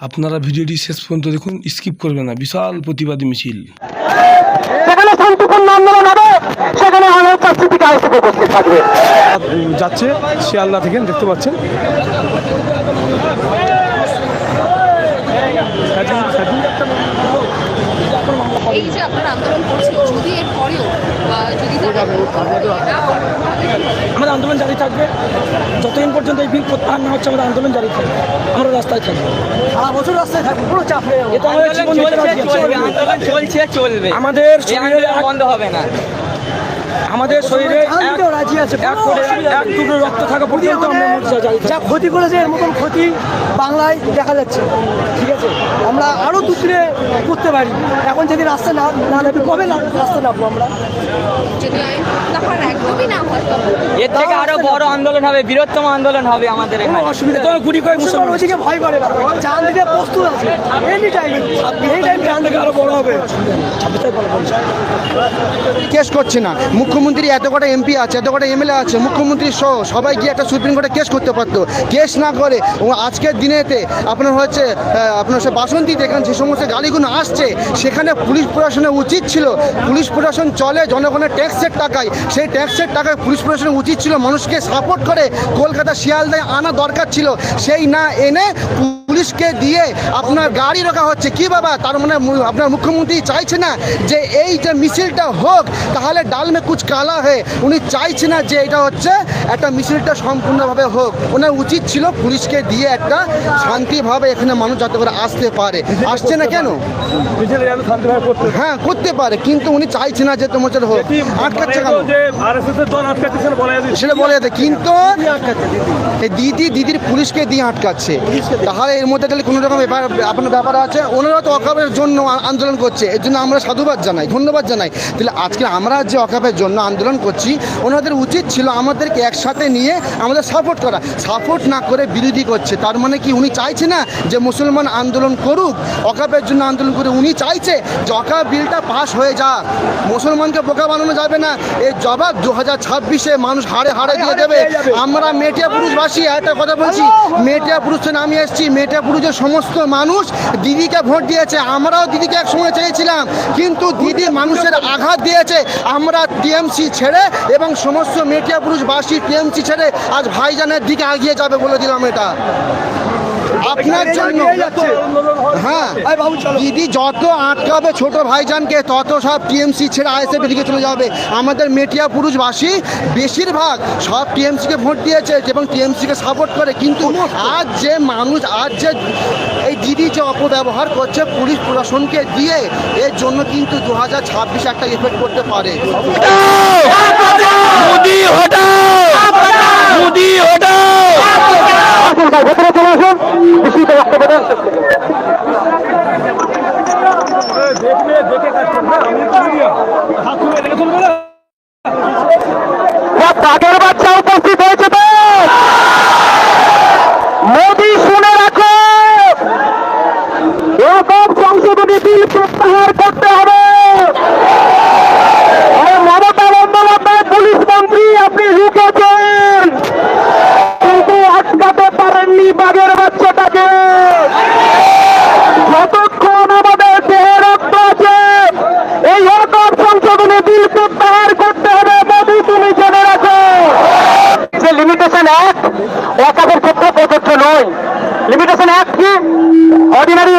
আপনারা ভিডিওটি শেষ পর্যন্ত দেখুন স্কিপ করবে না। বিশাল প্রতিবাদী মিছিল। সেখানে শান্তিপূর্ণ আন্দোলন হবে সেখানে আমার পরিস্থিতিকে আইসে উপস্থিত থাকবে। যাচ্ছে শিয়ালদা থেকে দেখতে পাচ্ছেন। এই যে আপনারা আন্দোলন করছেন যদি এর পরেও যদি? আমাদের আন্দোলন জারি থাকবে। যতদিন পর্যন্ত এই বিল প্রত্যাহার না হচ্ছে আমাদের আন্দোলন জারি থাকবে। আমরা রাস্তায় থাকব। সারা বছর রাস্তায় থাকব চাপ এটা আমাদের জীবন চলছে চলবে আমাদের বন্ধ হবে না। আমাদের শরীরে রাজি আছে। এক টুকরো রক্ত থাকা পর্যন্ত আমরা মোর্চা জারি যা ক্ষতি করেছে এর মতন ক্ষতি বাংলায় দেখা যাচ্ছে। ঠিক আছে? আমরা আরও দুপুরে করতে পারি। এখন যদি রাস্তা না না নামে কবে না- রাস্তা নামবো আমরা? যদি আইন প্রত্যাহার একদমই না হয় তখন এর থেকে আরও বড় আন্দোলন হবে বৃহত্তম আন্দোলন হবে আমাদের কোনো এখানে। অসুবিধা এটা গুটি কয়েক মুসলমান ওইদিকে ভয় করে না। চান দিতে প্রস্তুত আছে এনি টাইম এই টাইম চান দিকে আরও বড় হবে। কেস করছে না। মুখ্যমন্ত্রী এত কটা এমপি আছে, এত কটা এমএলএ আছে, মুখ্যমন্ত্রী সহ সবাই গিয়ে একটা সুপ্রিম কোর্টে কেস করতে পারতো। কেস না করে আজকের দিনেতে আপনার হচ্ছে আপনার সে বাসন্তীতে এখানে যে সমস্ত গাড়িগুলো আসছে, সেখানে পুলিশ প্রশাসনের উচিত ছিল, পুলিশ প্রশাসন চলে, জনগণের ট্যাক্সের টাকায়। সেই ট্যাক্সের টাকায় পুলিশ প্রশাসনের উচিত ছিল মানুষকে সাপোর্ট করে, কলকাতা শিয়ালদায় আনা দরকার ছিল। সেই না এনে পুলিশকে দিয়ে আপনার গাড়ি রাখা হচ্ছে। কি বাবা? তার মানে আপনার মুখ্যমন্ত্রী চাইছে না যে এই যে মিছিলটা হোক তাহলে ডালমে কুচ কালা হয়ে উনি চাইছে না যে এটা হচ্ছে একটা মিছিলটা সম্পূর্ণভাবে হোক। ওনার উচিত ছিল পুলিশকে দিয়ে একটা শান্তিভাবে এখানে মানুষ যাতে করে আসতে পারে। আসছে না কেন? হ্যাঁ করতে পারে কিন্তু উনি চাইছে না যে তোমার হোক। আটকাচ্ছে কেন? সেটা বলা কিন্তু দিদি দিদির পুলিশকে দিয়ে আটকাচ্ছে। তাহলে এর মধ্যে তাহলে কোনো রকম ব্যাপার আপনার ব্যাপার আছে? ওনারা তো অকাপের জন্য আন্দোলন করছে। এর জন্য আমরা সাধুবাদ জানাই ধন্যবাদ জানাই। তাহলে আজকে আমরা যে অকাপের জন্য আন্দোলন করছি ওনাদের উচিত ছিল আমাদেরকে একসাথে নিয়ে আমাদের সাপোর্ট করা। সাপোর্ট না করে বিরোধী করছে। তার মানে কি উনি চাইছে না যে মুসলমান আন্দোলন করুক? অকাপের জন্য আন্দোলন করে উনি চাইছে যে অকাপ বিলটা পাস হয়ে যাক। মুসলমানকে বোকা বানানো যাবে না। এই জবাব দু হাজার ছাব্বিশে মানুষ হাড়ে হাড়ে দিয়ে দেবে। আমরা মেটিয়া পুরুষবাসী একটা কথা বলছি। মেটিয়া পুরুষে নামিয়ে এসেছি মেটিয়া পুরুষের সমস্ত মানুষ দিদিকে ভোট দিয়েছে। আমরাও দিদিকে এক সময় চেয়েছিলাম, কিন্তু দিদি মানুষের আঘাত দিয়েছে। আমরা টিএমসি ছেড়ে এবং সমস্ত মেটিয়া পুরুষবাসী টিএমসি ছেড়ে আজ ভাইজানের দিকে আগিয়ে যাবে বলে দিলাম এটা। আপনার জন্য। হ্যাঁ। দিদি যত আটকাবে ছোট ভাইজানকে তত সব টিএমসি ছেড়ে আইএসএফ দিকে চলে যাবে। আমাদের মেটিয়া পুরুষবাসী বেশিরভাগ সব টিএমসিকে ভোট দিয়েছে এবং টিএমসিকে সাপোর্ট করে। কিন্তু আজ যে মানুষ আজ যে এই দিদি যে অপব্যবহার করছে পুলিশ প্রশাসনকে দিয়ে এর জন্য কিন্তু দু হাজার ছাব্বিশে একটা ইফেক্ট করতে পারে। আসুন ভাই ভেতরে চলে আসুন। বিস্তৃত বক্তব্য দেখলে দেখে কাজ করবে আমি তো মিডিয়া হাত তুলে রেখে চলবে না বাঘের বাচ্চা উপস্থিত হয়েছে তো মোদি শুনে রাখো এরকম সংশোধনী বিল প্রত্যাহার করতে হবে আর মমতা বন্দ্যোপাধ্যায় পুলিশ মন্ত্রী আপনি রুখেছেন কিন্তু আটকাতে পারেননি বাঘের বাচ্চাটাকে যতক্ষণ আমাদের দেহে রক্ত আছে এই রকম সংশোধনী বিল প্রত্যাহার করতে হবে মোদী তুমি জেনে রাখো যে লিমিটেশন অ্যাক্ট ওয়াকাফের ক্ষেত্রে প্রযোজ্য নয় লিমিটেশন অ্যাক্ট কি অর্ডিনারি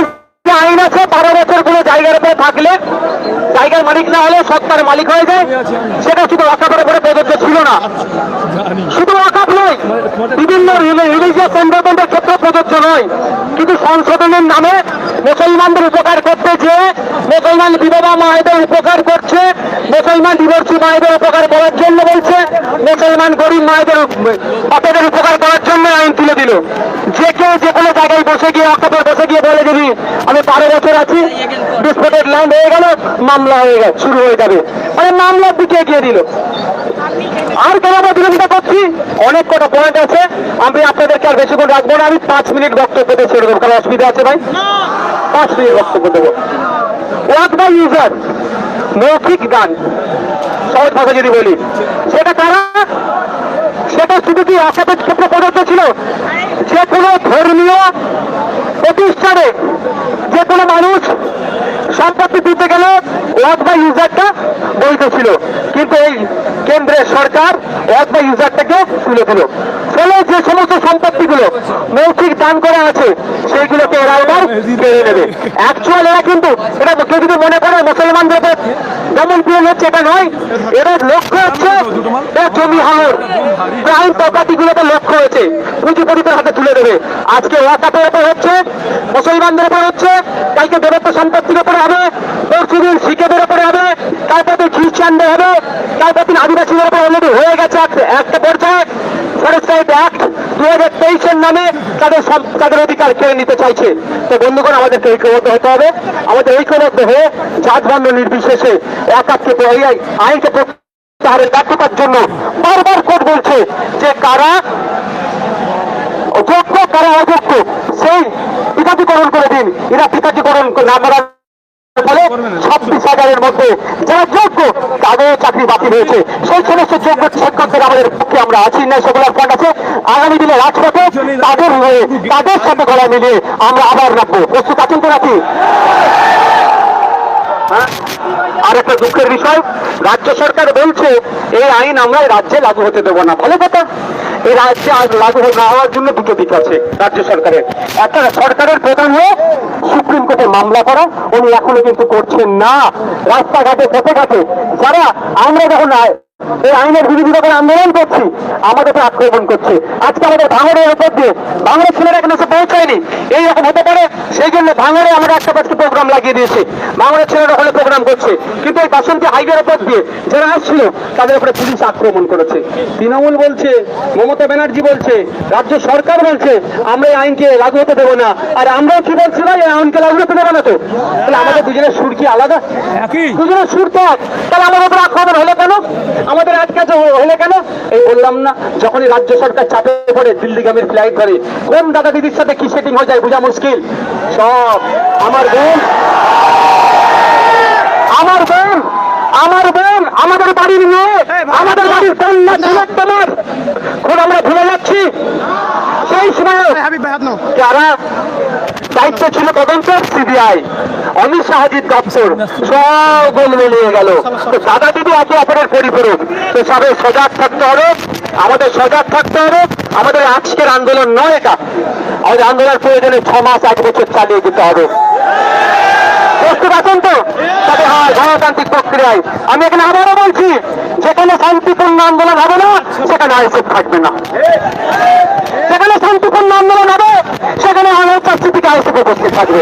যে আইন আছে বারো বছর কোনো জায়গার উপরে থাকলে জায়গার মালিক না হলে সত্তার মালিক হয়ে যায়। সেটা শুধু ওয়াকাফের উপরে প্রযোজ্য ছিল না। শুধু ওয়াকাফ নয়, বিভিন্ন রিলিজিয়াস এনভারনমেন্টের ক্ষেত্রে প্রযোজ্য নয়। কিন্তু সংশোধনের নামে মুসলমানদের উপকার করতে যে মুসলমান বিধবা মায়েদের উপকার করছে, মুসলমান ডিভোর্সি মায়েদের উপকার করার জন্য বলছে, মুসলমান গরিব মায়েদের বাপেদের উপকার করার জন্য আইন তুলে দিল। যে কেউ যে কোনো জায়গায় বসে গিয়ে অকাপে বসে গিয়ে বলে দিবি আমি বারো বছর আছি ল্যান্ড হয়ে গেল, মামলা হয়ে গেল, শুরু হয়ে যাবে। মানে মামলার দিকে এগিয়ে দিল। আর কেন আমরা বিরোধিতা করছি? অনেক কটা পয়েন্ট আছে। আমি আপনাদেরকে আর বেশিক্ষণ রাখব না। আমি পাঁচ মিনিট বক্তব্য দিয়ে ছেড়ে দেবো। কারণ অসুবিধা আছে ভাই। পাঁচ মিনিট বক্তব্য দেবো। ওয়াক বাই ইউজার মৌখিক গান। সহজ ভাষা যদি বলি। সেটা কারা? সেটা শুধু কি আশাপের ক্ষেত্রে প্রযোজ্য ছিল? যে কোনো ধর্মীয় প্রতিষ্ঠানে যে কোনো মানুষ সম্পত্তি দিতে গেলে ওয়ার্ড বাই ইউজারটা বৈধ ছিল। কিন্তু এই কেন্দ্রের সরকার ওয়ার্ড বাই ইউজারটাকে তুলে দিল। ফলে যে সমস্ত সম্পত্তিগুলো মৌখিক দান করা আছে সেইগুলোকে এরা এবার কেড়ে নেবে। অ্যাকচুয়াল এরা কিন্তু এটা কেউ যদি মনে করে মুসলমানদের উপর যেমন প্রিয় হচ্ছে এটা নয়। এদের লক্ষ্য হচ্ছে এরা জমি হামর। প্রাইম প্রপার্টিগুলোতে লক্ষ্য হয়েছে হাতে তুলে দেবে। আজকে ওয়াকাপের উপর হচ্ছে, মুসলমানদের উপর হচ্ছে, কালকে দেবত্ব সম্পত্তির উপরে হবে পরশুদিন শিখেদের উপরে হবে, তারপর খ্রিস্টানদের হবে, তারপর দিন আদিবাসীদের উপর অলরেডি হয়ে গেছে একটা- পর্যায়ে। ফরেস্ট অ্যাক্ট দু হাজার তেইশের নামে তাদের সব- তাদের অধিকার কেড়ে নিতে চাইছে। তো বন্ধুগণ, আমাদেরকে ঐক্যবদ্ধ হতে হবে। আমাদের ঐক্যবদ্ধ হয়ে জাত বর্ণ নির্বিশেষে আই- আইনকে ব্যর্থতার জন্য বারবার কোর্ট বলছে যে কারা যোগ্য কারা অযোগ্য সেই পিতাজিকরণ করে দিন। এরা পিতাজিকরণ না করার ফলে হাজারের মধ্যে যারা তাদের চাকরি সেই সমস্ত আমাদের পক্ষে আমরা আছি না আছে। আগামী তাদের গলা আমরা আবার হ্যাঁ? আর একটা দুঃখের বিষয়, রাজ্য সরকার বলছে, এই আইন আমরা রাজ্যে লাগু হতে দেবো না। ভালো কথা এই রাজ্যে আজ লাগু না হওয়ার জন্য দুটো দিক আছে রাজ্য সরকারের। একটা সরকারের প্রধান হয়ে সুপ্রিম কোর্টে মামলা করা, উনি এখনও কিন্তু করছেন না। রাস্তাঘাটে, পথে ঘাটে, যারা আমরা যখন এই আইনের বিরোধিতা করে আন্দোলন করছি আমাদের উপর আক্রমণ করছে। আজকে আমাদের ভাঙড়ের উপর দিয়ে ভাঙড়ের ছেলেরা এখানে এসে পৌঁছায়নি। এইরকম হতে পারে সেই জন্য ভাঙড়ে আমরা একটা পাঁচটা প্রোগ্রাম লাগিয়ে দিয়েছি। ভাঙড়ের ছেলেরা ওখানে প্রোগ্রাম করছে। কিন্তু এই বাসন্তী হাইওয়ের উপর দিয়ে যারা আসছিল তাদের উপরে পুলিশ আক্রমণ করেছে। তৃণমূল বলছে মমতা ব্যানার্জি বলছে রাজ্য সরকার বলছে আমরা এই আইনকে লাগু হতে দেবো না। আর আমরাও কি বলছি না এই আইনকে লাগু হতে দেবো না তো? তাহলে আমাদের দুজনের সুর কি আলাদা? দুজনের সুর তো তাহলে আমাদের উপর আক্রমণ হলো কেন? আমাদের আজকে হলে কেন? এই বললাম না যখনই রাজ্য সরকার চাপে পড়ে দিল্লিগামীর ফ্লাইট ধরে কোন দাদা দিদির সাথে কি সেটিং হয়ে যায় বোঝা মুশকিল? সব আমার বোন। আমার বোন আমার বোন আমাদের বাড়ির মেয়ে আমাদের বাড়ির কন্যা ছিলেন তোমার। এখন আমরা ভুলে যাচ্ছি। সেই সময় যারা দায়িত্ব ছিল তদন্ত, সিবিআই। অমিত শাহজির দপ্তর সব গোল মিলিয়ে গেল। তো দাদা দিদি একে অপরের পরিপূরক। তো সবাই সজাগ থাকতে হবে। আমাদের সজাগ থাকতে হবে। আমাদের আজকের আন্দোলন নয় এটা। আমাদের আন্দোলন প্রয়োজনে ছ মাস, এক বছর চালিয়ে যেতে হবে। প্রস্তুত আছেন তো। তবে হয়, গণতান্ত্রিক প্রক্রিয়ায়। আমি এখানে আবারও বলছি, যেখানে শান্তিপূর্ণ আন্দোলন হবে না, সেখানে আইসেফ থাকবে না। যেখানে শান্তিপূর্ণ আন্দোলন হবে, সেখানে আমার আলোচনা থেকে আইসেফ উপস্থিত থাকবে।